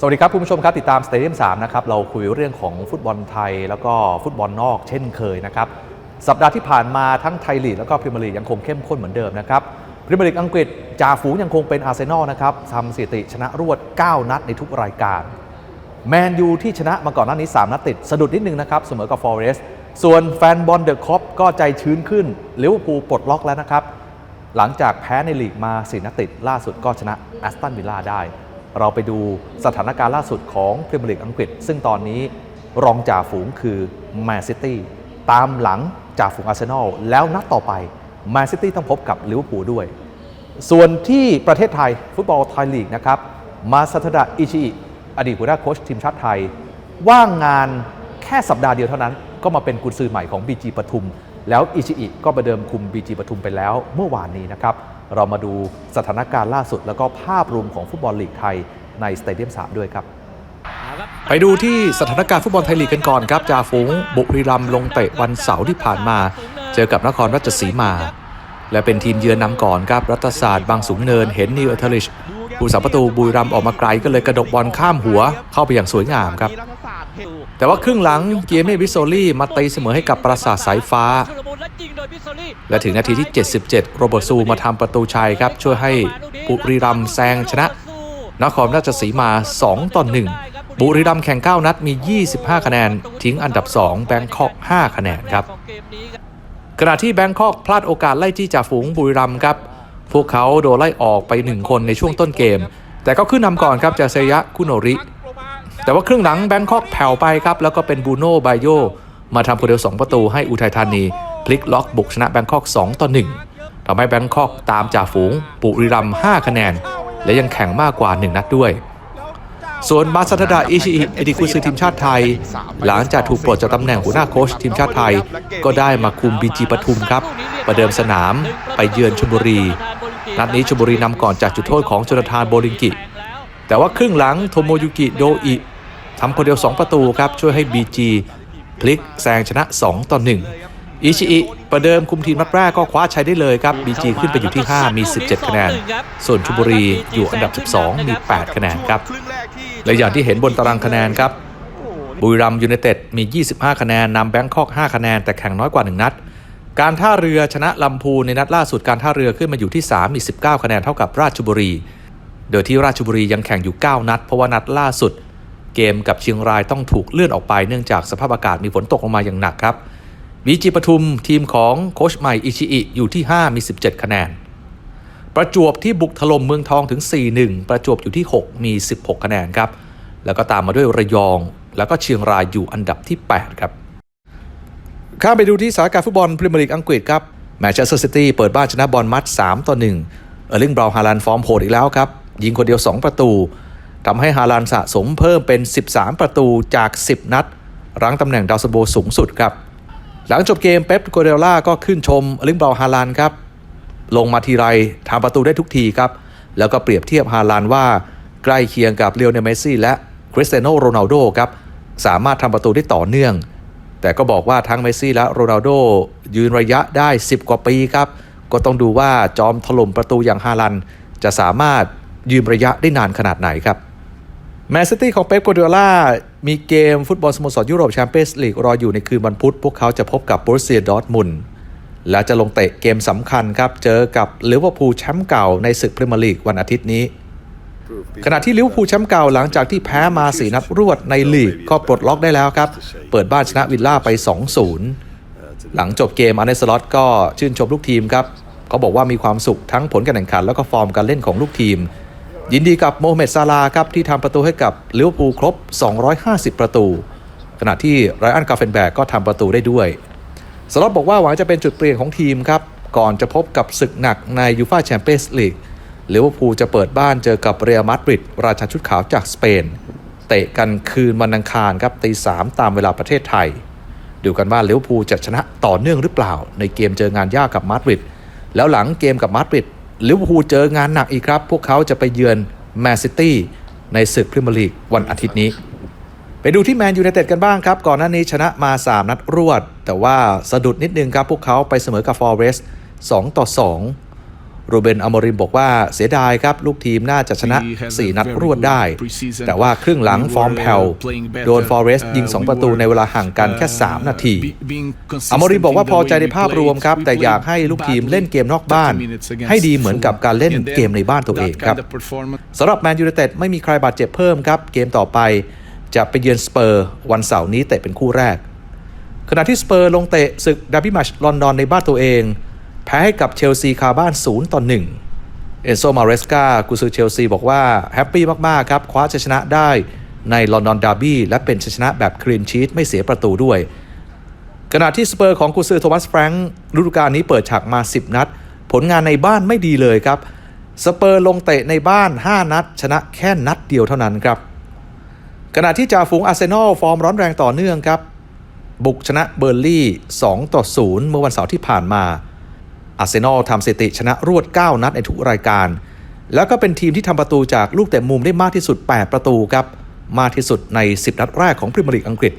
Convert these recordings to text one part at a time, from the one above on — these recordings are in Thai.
สวัสดีครับคุณผู้ชมครับ ติดตามสเตเดียม3นะครับเราคุยเรื่องของฟุตบอลไทย แล้วก็ฟุตบอลนอกเช่นเคยนะครับ สัปดาห์ที่ผ่านมาทั้งไทยลีกแล้วก็พรีเมียร์ลีกยังคงเข้มข้นเหมือนเดิมนะครับพรีเมียร์ลีกอังกฤษจ่าฝูงยังคงเป็นอาร์เซนอลนะครับทำสถิติชนะรวด 9 นัดในทุกรายการแมนยูที่ชนะมาก่อนหน้านี้ 3 นัดติด สะดุดนิดนึงนะครับ เสมอกับฟอเรสต์ส่วนแฟนบอลเดอะคอปก็ใจชื้นขึ้นลิเวอร์พูลปลดล็อกแล้วนะครับหลังจากแพ้ในลีกมา4นัดติดล่าสุดก็ชนะแอสตันวิลล่าได้ เราไปดูสถานการณ์ล่าสุดของพรีเมียร์ลีกอังกฤษ ซึ่งตอนนี้รองจ่าฝูงคือแมนซิตี้ตามหลังจ่าฝูงอาร์เซนอลแล้วนัดต่อไปแมนซิตี้ต้องพบกับลิเวอร์พูลด้วย ส่วนที่ประเทศไทยฟุตบอลไทยลีกนะครับมาซาทดะอิชิอิอดีตหัวหน้าโค้ชทีมชาติไทย ว่างงานแค่สัปดาห์เดียวเท่านั้น ก็มาเป็นกุญซือใหม่ของ BG ปทุม แล้วอิชิอิก็ประเดิมคุม BG ปทุมไปแล้วเมื่อวานนี้นะครับ เรามาดูสถานการณ์ล่าสุด แล้วก็ภาพรวมของฟุตบอลลีกไทยในสเตเดียม 3 ด้วยครับ ไปดูที่สถานการณ์ฟุตบอลไทยลีกกันก่อนครับ จาฝูงบุรีรัมย์ลงเตะวันเสาร์ที่ผ่านมา เจอกับนครราชสีมา และเป็นทีมเยือนนำก่อนครับรัฐศาสตร์บางสูงเนินเห็นนิวเอเทลิชผู้สาประตูบุรีรัมออกมาไกลก็เลยกระดกบอลข้ามหัวเข้าไปอย่างสวยงามครับ แต่ว่าครึ่งหลังเกียร์เมวิโซลี่มาตีเสมอให้กับปราสาทสายฟ้า และถึงนาทีที่ 77 โรเบิร์ตซูมาทำประตูชัยครับ ช่วยให้บุรีรัมแซงชนะ นครราชสีมา 2 ต่อ 1 บุรีรัมแข่ง 9 นัดมี 25 คะแนน ทิ้งอันดับ 2 แบงคอก 5 คะแนนครับ ขณะที่แบงคอกพลาดโอกาสไล่ที่จ่าฝูงบุรีรัมย์ครับ พวกเขาโดนไล่ออกไป 1 คนในช่วงต้นเกม แต่ก็ขึ้นนำก่อนครับจากเซยะคุโนริ แต่ว่าครึ่งหลังแบงคอกแผ่วไปครับ แล้วก็เป็นบูโน่ไบโยมาทำคนเดียว2ประตูให้อุทัยธานี พลิกล็อกบุกชนะแบงคอก2ต่อ1ทำให้แบงคอกตามจ่าฝูงบุรีรัมย์5คะแนน และยังแข่งมากกว่า 1 นัดด้วย ส่วนมาซาทดะอิชิอิอดีตกุซือทีมชาติไทย หลังจากถูกปลดจากตำแหน่งหัวหน้าโค้ชทีมชาติไทย ก็ได้มาคุมบีจีปทุมครับ ประเดิมสนามไปเยือนชลบุรี นัดนี้ชลบุรีนำก่อนจากจุดโทษของจนทานโบลิงกิ แต่ว่าครึ่งหลังโทโมยุกิโดอิทำคนเดียว 2 ประตูครับ ช่วยให้ BG พลิกแซงชนะ 2 ต่อ 1 อิชิอิประเดิมคุมทีมนัดแรกก็คว้าชัยได้เลยครับ BG ขึ้นไปอยู่ที่ 5 มี 17 คะแนน ส่วนชลบุรีอยู่อันดับ 12 มี 8 คะแนนครับ และอย่างที่เห็นบนตารางคะแนนครับ บุรีรัมย์ยูไนเต็ดมี 25 คะแนนนำแบงคอก5คะแนน แต่แข่งน้อยกว่า 1 นัด การท่าเรือชนะลำพูนในนัดล่าสุดการท่าเรือขึ้นมาอยู่ที่ 3 มี 19 คะแนนเท่ากับราชบุรี โดยที่ราชบุรียังแข่งอยู่ 9 นัด เพราะว่านัดล่าสุด เกมกับเชียงรายต้องถูกเลื่อนออกไปเนื่องจากสภาพอากาศมีฝนตกลงมาอย่างหนักครับบีจีปทุมทีมของโคชใหม่อิชิอิอยู่ที่ 5 มี 17 คะแนน ประจวบที่บุกถล่มเมืองทองถึง 4-1 ประจวบอยู่ที่ 6 มี 16 คะแนนครับ แล้วก็ตามมาด้วยระยอง แล้วก็เชียงรายอยู่อันดับที่ 8 ครับ ข้ามไปดูที่สาการฟุตบอลพรีเมียร์ลีกอังกฤษครับ แมนเชสเตอร์ซิตี้เปิดบ้านชนะบอลมัด 3 ต่อ 1 เออร์ลิงบราวฮาลันฟอร์มโหดอีกแล้วครับ ยิงคนเดียว 2 ประตูทำให้ฮาลันสะสมเพิ่มเป็น 13 ประตูจาก 10 นัด รั้งตำแหน่งดาวซันโบสูงสุดครับ หลังจบเกมเป๊ปโกเดล่าก็ขึ้นชมเออร์ลิงบราวฮาลันครับ ลงมาทีไรทำประตูได้ทุกทีครับ แล้วก็เปรียบเทียบฮาลานว่า ใกล้เคียงกับเลโอเนลเมสซี่และคริสเตียโนโรนัลโดครับสามารถทำประตูได้ต่อเนื่อง แต่ก็บอกว่าทั้งเมสซี่และโรนัลโดยืนระยะได้ 10 กว่าปีครับ ก็ต้องดูว่าจอมถล่มประตูอย่างฮาลัน จะสามารถยืนระยะได้นานขนาดไหนครับแมนซิตี้ของเป๊ปโกวดิโอลา มีเกมฟุตบอลสโมสรยุโรปแชมเปี้ยนส์ลีกรออยู่ในคืนวันพุธ พวกเขาจะพบกับโบรุสเซียดอร์ทมุนด์ และจะลงเตะเกมสำคัญครับ เจอกับลิเวอร์พูลแชมป์เก่าในศึกพรีเมียร์ลีกวันอาทิตย์นี้ ขณะที่ลิเวอร์พูลแชมป์เก่าหลังจากที่แพ้มา4นัดรวดในลีกก็ปลดล็อกได้แล้วครับ เปิดบ้านชนะวิลล่าไป 2-0 หลังจบเกมอาร์เนสล็อตก็ชื่นชมลูกทีมครับเขาบอกว่ามีความสุขทั้งผลการแข่งขัน แล้วก็ฟอร์มการเล่นของลูกทีม ยินดีกับโมฮัมเหม็ดซาลาครับที่ทำประตูให้กับลิเวอร์พูลครบ 250 ประตู ขณะที่ไรอันกาเฟนแบกก็ทำประตูได้ด้วย สล็อตบอกว่าหวังจะเป็นจุดเปลี่ยนของทีมครับ ก่อนจะพบกับศึกหนักในยูฟาแชมเปี้ยนส์ลีกลิเวอร์พูลจะเปิดบ้านเจอกับเรอัลมาดริดราชาชุดขาวจากสเปน เตะกันคืนวันอังคารครับตีสามตามเวลาประเทศไทย ดูกันว่าลิเวอร์พูลจะชนะต่อเนื่องหรือเปล่า ในเกมเจองานยากกับมาดริดแล้วหลังเกมกับมาดริดลิเวอร์พูลเจองานหนักอีกครับ พวกเขาจะไปเยือนแมนซิตี้ในศึกพรีเมียร์ลีกวันอาทิตย์นี้ ไปดูที่แมนยูไนเต็ดกันบ้างครับ ก่อนหน้านี้ชนะมา 3 นัดรวด แต่ว่าสะดุดนิดนึงครับ พวกเขาไปเสมอกับฟอร์เรสต์2ต่อ2โรเบนอมริมบอกว่าเสียดายครับ ลูกทีมน่าจะชนะ 4 นัดรวดได้ แต่ว่าครึ่งหลังฟอร์มแผ่วโดนฟอเรสต์ยิง 2 ประตูในเวลาห่างกันแค่ 3 นาที อมริมบอกว่าพอใจในภาพรวมครับ แต่อยากให้ลูกทีมเล่นเกมนอกบ้าน ให้ดีเหมือนกับการเล่นเกมในบ้านตัวเองครับสำหรับแมนยู i นเต็ดไม่มีใครบาดเจ็บเพิ่มครับเกมต่อไป จะไปเยือนสเปอร์วันเสาร์นี้เตะเป็นคู่แรก ขณะที่สเปอร์ลงเตะศึกดาร์บี้มตช์ลอนดอนในบ้านตัวเอง แพ้ให้กับเชลซีคาบ้าน 0 ต่อ 1 เอนโซมาเรสกากุซือเชลซีบอกว่าแฮปปี้มากๆครับ คว้าชัยชนะได้ในลอนดอนดาร์บี้และเป็นชัยชนะแบบคลีนชีตไม่เสียประตูด้วย ขณะที่สเปอร์ของกุซือโทมัสแฟรงค์ฤดูกาลนี้เปิดฉากมา 10 นัด ผลงานในบ้านไม่ดีเลยครับสเปอร์ลงเตะในบ้าน 5 นัด ชนะแค่นัดเดียวเท่านั้นครับ ขณะที่จ่าฝูงอาร์เซนอลฟอร์มร้อนแรงต่อเนื่องครับ บุกชนะเบอร์ลี่ 2 ต่อ 0 เมื่อวันเสาร์ที่ผ่านมา อาร์เซนอลทำสถิติชนะรวด 9 นัดในทุกรายการ แล้วก็เป็นทีมที่ทำประตูจากลูกเตะมุมได้มากที่สุด 8 ประตูครับ มากที่สุดใน 10 นัดแรกของพรีเมียร์ลีกอังกฤษ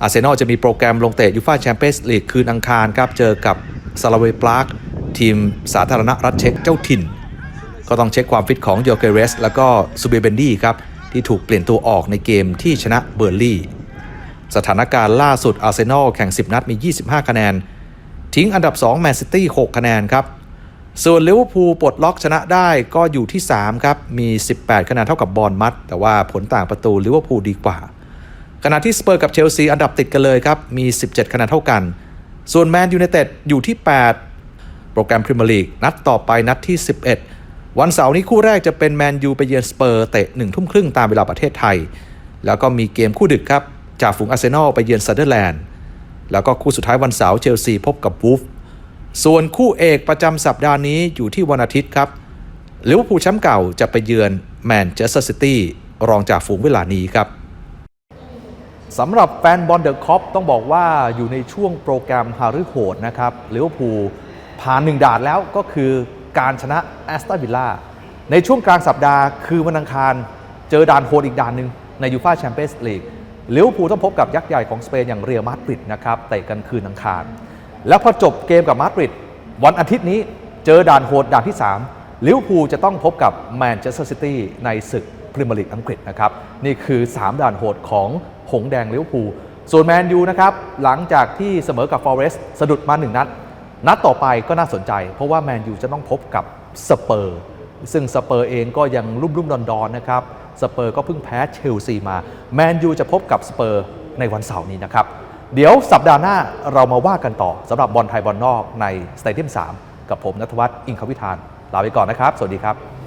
อาร์เซนอลจะมีโปรแกรมลงเตะยูฟ่าแชมเปี้ยนส์ลีกคืนอังคารครับ เจอกับซาลาเวปลากทีมสาธารณรัฐเช็กเจ้าถิ่น ก็ต้องเช็คความฟิตของโยเกเรส แล้วก็ซูเบเบนดี้ครับ ที่ถูกเปลี่ยนตัวออกในเกมที่ชนะเบอร์ลี่ สถานการณ์ล่าสุดอาร์เซนอลแข่ง 10 นัดมี 25 คะแนน ทิ้งอันดับ 2 แมนซิตี้ 6 คะแนนครับ ส่วนลิเวอร์พูลปลดล็อกชนะได้ก็อยู่ที่ 3 ครับ มี 18 คะแนนเท่ากับบอร์นมัด แต่ว่าผลต่างประตูลิเวอร์พูลดีกว่า ขณะที่สเปอร์กับเชลซีอันดับติดกันเลยครับ มี 17 คะแนนเท่ากัน ส่วนแมนยูไนเต็ดอยู่ที่ 8 โปรแกรมพรีเมียร์ลีกนัดต่อไปนัดที่ 11 วันเสาร์นี้คู่แรกจะเป็นแมนยูไปเยือนสเปอร์เตะ1ทุ่มครึ่งตามเวลาประเทศไทย แล้วก็มีเกมคู่ดึกครับจากฝูงอาร์เซนอลไปเยือนซันเดอร์แลนด์แล้วก็คู่สุดท้ายวันเสาร์เชลซีพบกับวูฟส่วนคู่เอกประจำสัปดาห์นี้อยู่ที่วันอาทิตย์ครับลิเวอร์พูลแชมป์เก่าจะไปเยือนแมนเชสเตอร์ซิตี้รองจากฝูงเวลานี้ครับสำหรับแฟนบอลเดอะคอปต้องบอกว่าอยู่ในช่วงโปรแกรมฮารือโหดนะครับลิเวอร์พูลผ่านหนึ่งด่านแล้วก็คือ การชนะแอสตันวิลล่าในช่วงกลางสัปดาห์คือวันอังคาร เจอด่านโหดอีกด่านหนึ่งในยูฟาแชมเปี้ยนส์ลีกลิเวอร์พูลต้องพบกับยักษ์ใหญ่ของสเปนอย่างเรียลมาดริดนะครับเตะกันคืนอังคาร แล้วพอจบเกมกับมาดริดวันอาทิตย์นี้เจอด่านโหดด่านที่3ลิเวอร์พูลจะต้องพบกับแมนเชสเตอร์ซิตี้ในศึกพรีเมียร์ลีกอังกฤษนะครับนี่คือ 3 ด่านโหดของหงแดงลิเวอร์พูลส่วนแมนยูนะครับหลังจากที่เสมอกับฟอเรสต์สะดุดมา1นัด นัดต่อไปก็น่าสนใจ เพราะว่าแมนยูจะต้องพบกับสเปอร์ ซึ่งสเปอร์เองก็ยังรุ่มรุ่มดอนดอนๆนะครับ สเปอร์ก็เพิ่งแพ้เชลซีมา แมนยูจะพบกับสเปอร์ในวันเสาร์นี้นะครับ เดี๋ยวสัปดาห์หน้าเรามาว่ากันต่อสำหรับบอลไทยบอลนอกในสเตเดียม3 กับผมนัทวัฒน์อิงควิธาน ลาไปก่อนนะครับ สวัสดีครับ